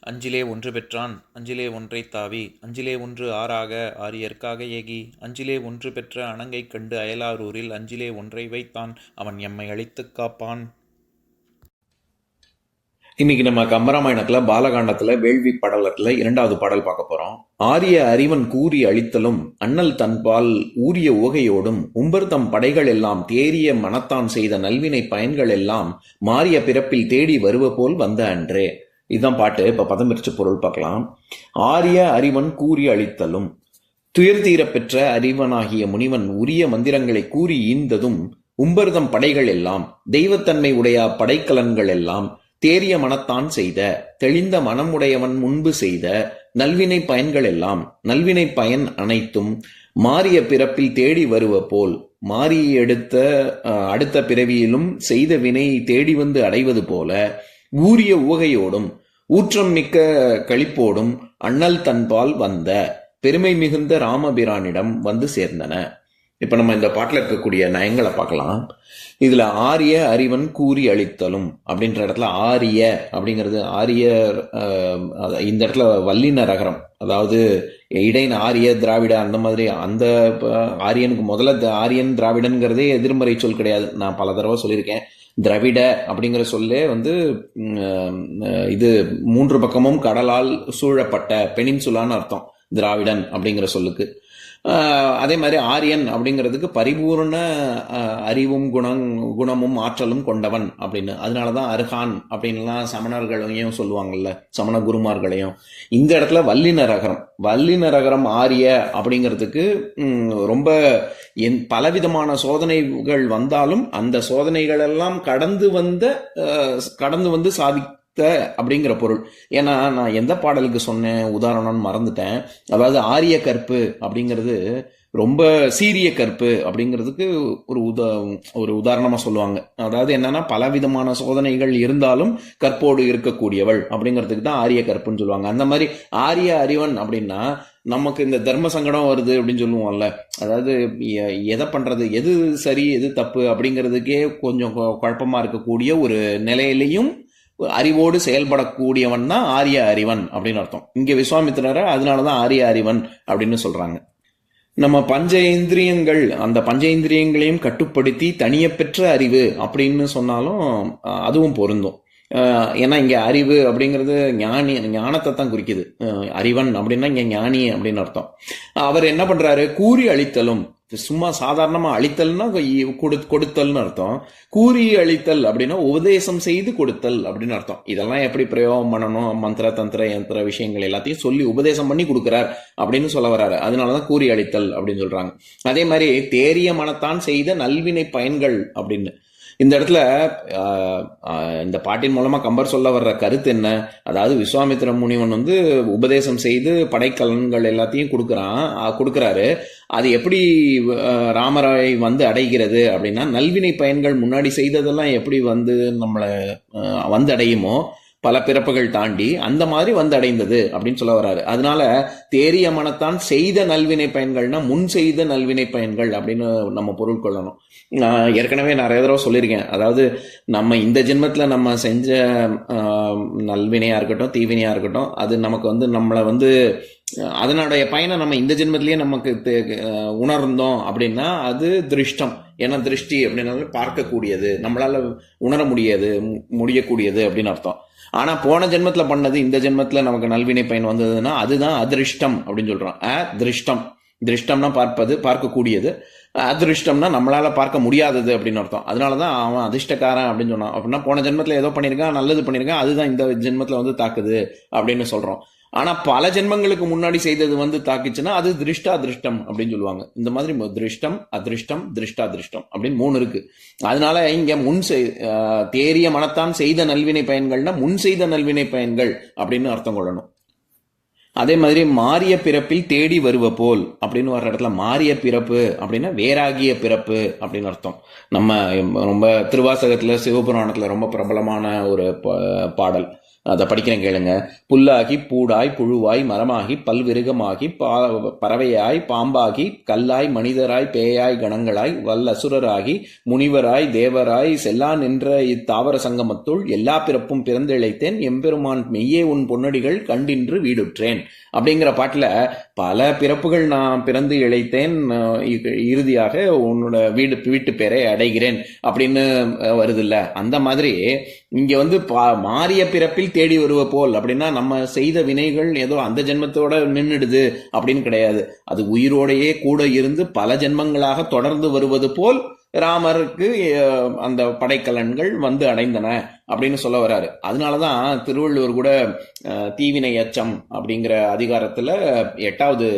அஞ்சிலே ஒன்று பெற்றான் அஞ்சிலே ஒன்றை தாவி அஞ்சிலே ஒன்று ஆறாக ஆரியற்காக ஏகி அஞ்சிலே ஒன்று பெற்ற அணங்கை கண்டு அயலாரூரில் அஞ்சிலே ஒன்றை வைத்தான் அவன் எம்மை அழித்துக் காப்பான். இன்னைக்கு நம்ம கம்பராமாயணத்துல பாலகாண்டத்துல வேள்வி படலத்துல இரண்டாவது பாடல் பார்க்க போறோம். ஆரிய அறிவன் கூறி அழித்தலும் அண்ணல் தன்பால் ஊரிய உகையோடும் உம்பர்தம் படைகள் எல்லாம் தேறிய மனத்தான் செய்த நல்வினை பயன்கள் எல்லாம் மாறிய பிறப்பில் தேடி வருவ போல் வந்த அன்றே. இதுதான் பாட்டு. இப்போ பதம் பிரிச்ச பொருள் பார்க்கலாம். ஆரிய அறிவன் கூறி அழித்தலும் துயர் தீரப் பெற்ற அறிவனாகிய முனிவன் உரிய மந்திரங்களை கூறி ஈந்ததும் உம்பருதம் படைகள் எல்லாம் தெய்வத்தன்மை உடைய படைக்கலன்கள் எல்லாம் தேறிய மனத்தான் செய்த தெளிந்த மனம் உடையவன் முன்பு செய்த நல்வினை பயன்கள் எல்லாம் நல்வினை பயன் அனைத்தும் மாறிய பிறப்பில் தேடி வருவ போல் மாறி எடுத்த அஹ், அடுத்த பிறவியிலும் செய்த வினை தேடி வந்து அடைவது போல ஊரிய உவகையோடும் ஊற்றம் மிக்க களிப்போடும் அண்ணல் தன்பால் வந்த பெருமை மிகுந்த ராமபிரானிடம் வந்து சேர்ந்தன. இப்ப நம்ம இந்த பாட்டில் இருக்கக்கூடிய நயங்களை பார்க்கலாம். இதுல ஆரிய அறிவன் கூறி அளித்தலும் அப்படின்ற இடத்துல ஆரிய அப்படிங்கிறது ஆரிய இந்த இடத்துல வல்லின ரகரம். அதாவது இடையின் ஆரிய திராவிட அந்த மாதிரி அந்த ஆரியனுக்கு முதல்ல ஆரியன் திராவிடன்கிறதே எதிர்மறை சொல் கிடையாது. நான் பல தடவை சொல்லியிருக்கேன். திராவிட அப்படிங்கிற சொல்லே வந்து இது மூன்று பக்கமும் கடலால் சூழப்பட்ட பெனின்சுலான்னு அர்த்தம் திராவிடன் அப்படிங்கிற சொல்லுக்கு. அதே மாதிரி ஆரியன் அப்படிங்கிறதுக்கு பரிபூர்ண அறிவும் குணம் குணமும் ஆற்றலும் கொண்டவன் அப்படின்னு. அதனால தான் அருகான் அப்படின்லாம் சமணர்களையும் சொல்லுவாங்கல்ல சமண குருமார்களையும். இந்த இடத்துல வல்லின ரகரம் வல்லின ரகரம் ஆரிய அப்படிங்கிறதுக்கு ரொம்ப என் பலவிதமான சோதனைகள் வந்தாலும் அந்த சோதனைகள் எல்லாம் கடந்து வந்த கடந்து வந்து சாதி த அப்படிங்கிற பொருள். ஏன்னா நான் எந்த பாடலுக்கு சொன்னேன் உதாரணம்னு மறந்துட்டேன். அதாவது ஆரிய கற்பு அப்படிங்கிறது ரொம்ப சீரிய கற்பு அப்படிங்கிறதுக்கு ஒரு உதா ஒரு உதாரணமாக சொல்லுவாங்க. அதாவது என்னன்னா பலவிதமான சோதனைகள் இருந்தாலும் கற்போடு இருக்கக்கூடியவள் அப்படிங்கிறதுக்கு தான் ஆரிய கற்புன்னு சொல்லுவாங்க. அந்த மாதிரி ஆரிய அறிவன் அப்படின்னா நமக்கு இந்த தர்ம சங்கடம் வருது அப்படின்னு சொல்லுவோம்ல. அதாவது எ- எதை பண்ணுறது எது சரி எது தப்பு அப்படிங்கிறதுக்கே கொஞ்சம் கொ- இருக்கக்கூடிய ஒரு நிலையிலையும் அறிவோடு செயல்படக்கூடியவன் தான் ஆரிய அறிவன் அப்படின்னு அர்த்தம். இங்க விஸ்வாமித்திரரை அதனாலதான் ஆரிய அறிவன் அப்படின்னு சொல்கிறாங்க நம்ம பஞ்சேந்திரியங்கள் அந்த பஞ்சேந்திரியங்களையும் கட்டுப்படுத்தி தனிய பெற்ற அறிவு அப்படின்னு சொன்னாலும் அதுவும் பொருந்தும். ஏன்னா இங்கே அறிவு அப்படிங்கிறது ஞானி ஞானத்தை தான் குறிக்குது. அறிவன் அப்படின்னா இங்கே ஞானி அப்படின்னு அர்த்தம். அவர் என்ன பண்ணுறாரு கூறி அழித்தலும் சும்மா சாதாரணமாக அழித்தல்னா கொடு கொடுத்தல்னு அர்த்தம். கூறி அழித்தல் அப்படின்னா உபதேசம் செய்து கொடுத்தல் அப்படின்னு அர்த்தம். இதெல்லாம் எப்படி பிரயோகம் பண்ணணும்? மந்திர தந்திர யந்திர விஷயங்கள் எல்லாத்தையும் சொல்லி உபதேசம் பண்ணி கொடுக்குறார் அப்படின்னு சொல்ல வர்றாரு. அதனாலதான் கூறி அழித்தல் அப்படின்னு சொல்கிறாங்க அதே மாதிரி தேரிய மனத்தான் செய்த நல்வினை பயன்கள் அப்படின்னு. இந்த இடத்துல இந்த பாட்டின் மூலமா கம்பர் சொல்ல வர்ற கருத்து என்ன? அதாவது விஸ்வாமித்திர முனிவன் வந்து உபதேசம் செய்து படைக்கலன்கள் எல்லாத்தையும் கொடுக்குறான் கொடுக்குறாரு. அது எப்படி ராமராய் வந்து அடைகிறது அப்படின்னா நல்வினை பயன்கள் முன்னாடி செய்ததெல்லாம் எப்படி வந்து நம்மளை வந்து அடையுமோ பல பிறப்புகள் தாண்டி அந்த மாதிரி வந்து அடைந்தது அப்படின்னு சொல்ல வராரு அதனால தேறிய மனத்தான் செய்த நல்வினை பயன்கள்னா முன் செய்த நல்வினை பயன்கள் அப்படின்னு நம்ம பொருள் கொள்ளணும். நான் ஏற்கனவே நிறைய தடவை சொல்லியிருக்கேன். அதாவது நம்ம இந்த ஜென்மத்தில் நம்ம செஞ்ச நல்வினையாக இருக்கட்டும் தீவினையாக இருக்கட்டும் அது நமக்கு வந்து நம்மளை வந்து அதனுடைய பயனை நம்ம இந்த ஜென்மத்திலேயே நமக்கு உணர்ந்தோம் அப்படின்னா அது திருஷ்டம். ஏன்னா திருஷ்டி அப்படின்னாலும் பார்க்கக்கூடியது. நம்மளால் உணர முடியாது மு- முடியக்கூடியது அப்படின்னு அர்த்தம். ஆனால் போன ஜென்மத்தில் பண்ணது இந்த ஜென்மத்தில் நமக்கு நல்வினை பயன் வந்ததுன்னா அதுதான் அதிருஷ்டம் அப்படின்னு சொல்கிறோம் அ திருஷ்டம் திருஷ்டம்னா பார்ப்பது பார்க்கக்கூடியது. அதிருஷ்டம்னா நம்மளால் பார்க்க முடியாதது அப்படின்னு அர்த்தம். அதனால தான் அவன் அதிர்ஷ்டக்காரன் அப்படின்னு சொன்னான். அப்படின்னா போன ஜென்மத்தில் ஏதோ பண்ணியிருக்கான் நல்லது பண்ணியிருக்கான் அதுதான் இந்த ஜென்மத்தில் வந்து தாக்குது அப்படின்னு சொல்கிறோம் ஆனா பல ஜென்மங்களுக்கு முன்னாடி செய்தது வந்து தாக்கிச்சுன்னா அது திருஷ்டா திருஷ்டம் அப்படின்னு சொல்லுவாங்க. இந்த மாதிரி திருஷ்டம் அதிருஷ்டம் திருஷ்டா திருஷ்டம் அப்படின்னு மூணு இருக்கு. அதனால இங்க முன் செய்- தேரிய மனத்தான் செய்த நல்வினை பயன்கள்னா முன் செய்த நல்வினை பயன்கள் அப்படின்னு அர்த்தம் கொள்ளணும். அதே மாதிரி மாறிய பிறப்பில் தேடி வருவ போல் அப்படின்னு வர்ற இடத்துல மாறிய பிறப்பு அப்படின்னா வேறாகிய பிறப்பு அப்படின்னு அர்த்தம். நம்ம ரொம்ப திருவாசகத்துல சிவபுராணத்துல ரொம்ப பிரபலமான ஒரு பா- பாடல். அதை படிக்கிறேன் கேளுங்க. புல்லாகி பூடாய் புழுவாய் மரமாகி பல்விருகமாகி பா பறவையாய் பாம்பாகி கல்லாய் மனிதராய் பேயாய் கணங்களாய் வல்லசுரராகி முனிவராய் தேவராய் செல்லா நின்ற இத்தாவர சங்கமத்துள் எல்லா பிறப்பும் பிறந்திழைத்தேன். எம்பெருமான் மெய்யே உன் பொன்னடிகள் கண்டின்று வீடுற்றேன். அப்படிங்கிற பாட்டில் பல பிறப்புகள் நான் பிறந்து இழைத்தேன். இ- இறுதியாக உன்னோட வீடு வீட்டு பேரை அடைகிறேன் அப்படின்னு வருதுல்ல. அந்த மாதிரி இங்கே வந்து பா- மாறிய பிறப்பில் தேடி வருவ போல். அப்படின்னா நம்ம செய்த வினைகள் ஏதோ அந்த ஜென்மத்தோட நின்றுடுது அப்படின்னு கிடையாது. அது உயிரோடையே கூட இருந்து பல ஜென்மங்களாக தொடர்ந்து வருவது போல் ராமருக்கு அந்த படைக்கலன்கள் வந்து அடைந்தன அப்படின்னு சொல்ல வராரு. அதனாலதான் திருவள்ளுவர் கூட தீவினை அச்சம் அப்படிங்கிற அதிகாரத்தில் எட்டாவது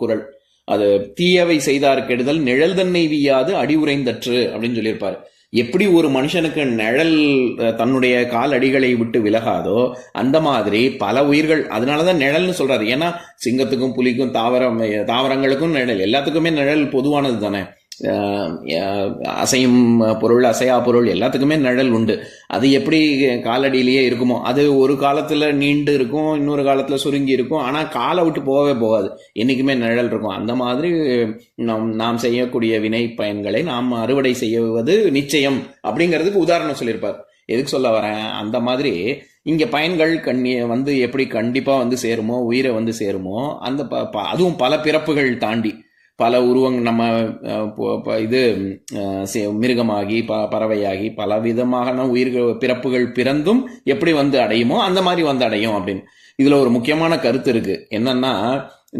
குறள் அது தீயவை செய்தார் கெடுதல் நிழல் தன்னை வீயாது அடி உறைந்தற்று அப்படின்னு சொல்லியிருப்பாரு. எப்படி ஒரு மனுஷனுக்கு நிழல் அஹ், தன்னுடைய கால் அடிகளை விட்டு விலகாதோ அந்த மாதிரி பல உயிர்கள் அதனாலதான் நிழல்னு சொல்றாரு. ஏன்னா சிங்கத்துக்கும் புலிக்கும் தாவரம் தாவரங்களுக்கும் நிழல் எல்லாத்துக்குமே நிழல் பொதுவானது தானே அசையும் பொருள் அசையா பொருள் எல்லாத்துக்குமே நிழல் உண்டு. அது எப்படி காலடியிலேயே இருக்குமோ அது ஒரு காலத்தில் நீண்டு இருக்கும் இன்னொரு காலத்தில் சுருங்கி இருக்கும். ஆனால் காலை விட்டு போகவே போகாது. என்றைக்குமே நிழல் இருக்கும். அந்த மாதிரி நம் நாம் செய்யக்கூடிய வினை பயன்களை நாம் அறுவடை செய்வது நிச்சயம் அப்படிங்கிறதுக்கு உதாரணம் சொல்லியிருப்பார். எதுக்கு சொல்ல வரேன்? அந்த மாதிரி இங்கே பயன்கள் கண்ணி வந்து எப்படி கண்டிப்பாக வந்து சேருமோ உயிரை வந்து சேருமோ அந்த ப- ப- அதுவும் பல பிறப்புகள் தாண்டி. பல உருவங் நம்ம அஹ், இது அஹ், சே- மிருகமாகி ப பறவையாகி பல விதமான உயிர்கள் பிறப்புகள் பிறந்தும் எப்படி வந்து அடையுமோ அந்த மாதிரி வந்து அடையும் அப்படின்னு. இதுல ஒரு முக்கியமான கருத்து இருக்கு. என்னன்னா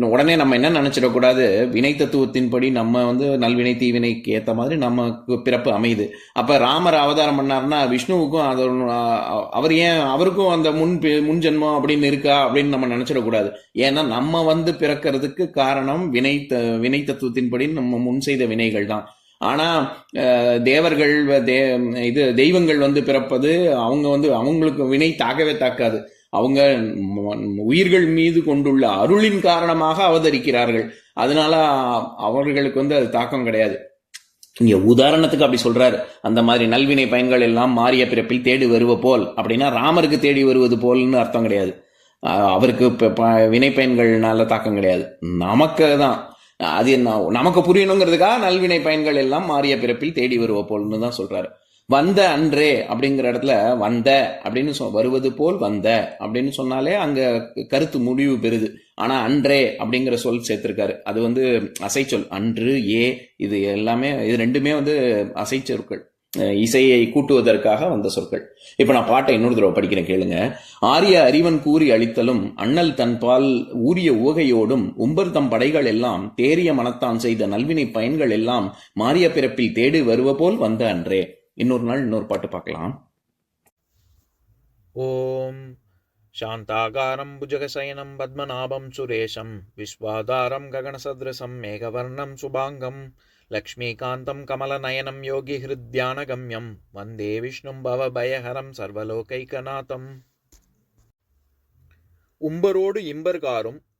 உடனே நம்ம என்ன நினச்சிடக்கூடாது வினை தத்துவத்தின்படி நம்ம வந்து நல்வினை தீவினைக்கு ஏற்ற மாதிரி நமக்கு பிறப்பு அமையுது. அப்போ ராமர் அவதாரம் பண்ணார்னா விஷ்ணுவுக்கும் அது அவர் ஏன் அவருக்கும் அந்த முன் பி- முன் ஜென்மம் அப்படின்னு இருக்கா அப்படின்னு நம்ம நினச்சிடக்கூடாது ஏன்னா நம்ம வந்து பிறக்கிறதுக்கு காரணம் வினை த- வினை தத்துவத்தின்படி நம்ம முன் செய்த வினைகள் தான். ஆனால் தேவர்கள் வ- தே இது தெய்வங்கள் வந்து பிறப்பது அவங்க வந்து அவங்களுக்கு வினை தாக்கவே தாக்காது. அவங்க உயிர்கள் மீது கொண்டுள்ள அருளின் காரணமாக அவதரிக்கிறார்கள். அதனால அவர்களுக்கு வந்து அது தாக்கம் கிடையாது. இங்க உதாரணத்துக்கு அப்படி சொல்றாரு. அந்த மாதிரி நல்வினை பயன்கள் எல்லாம் மாறிய பிறப்பில் தேடி வருவ போல். அப்படின்னா ராமருக்கு தேடி வருவது போல்னு அர்த்தம் கிடையாது. அவருக்கு ப- வினை பயன்கள்னால தாக்கம் கிடையாது. நமக்கு தான் அது என்ன நமக்கு புரியணுங்கிறதுக்காக நல்வினை பயன்கள் எல்லாம் மாறிய பிறப்பில் தேடி வருவ போல்னு தான் சொல்றாரு. வந்த அன்றே அப்படிங்கிற இடத்துல வந்த அப்படின்னு சொ வருவது போல் வந்த அப்படின்னு சொன்னாலே அங்க கருத்து முடிவு பெறுது. ஆனா அன்றே அப்படிங்கிற சொல் சேர்த்திருக்காரு. அது வந்து அசைச்சொல். அன்று ஏ இது எல்லாமே இது ரெண்டுமே வந்து அசைச்சொற்கள் இசையை கூட்டுவதற்காக வந்த சொற்கள். இப்போ நான் பாட்டை இன்னொரு தடவை படிக்கிறேன் கேளுங்க. ஆரிய அறிவன் கூறி அளித்தலும் அண்ணல் தன்பால் ஊரிய உவகையோடும் உம்பர் தம் படைகள் எல்லாம் தேறிய மனத்தான் செய்த நல்வினை பயன்கள் எல்லாம் மாறிய பிறப்பில் தேடி வருவ போல் வந்த அன்றே. இன்னொரு நாள் இன்னொரு பாட்டு பார்க்கலாம் ஓம் शान्ताकारं भुजगशयनं पद्मनाभं सुरेशं विश्वाधारं गगनसदृशं मेघवर्णं शुभाङ्गं लक्ष्मीकान्तं कमलनयनं योगिहृद्यानगम्यं वन्दे विष्णुं भवभयहरं सर्वलोकैकनाथम् உம்பரோடு இம்பர்காரும்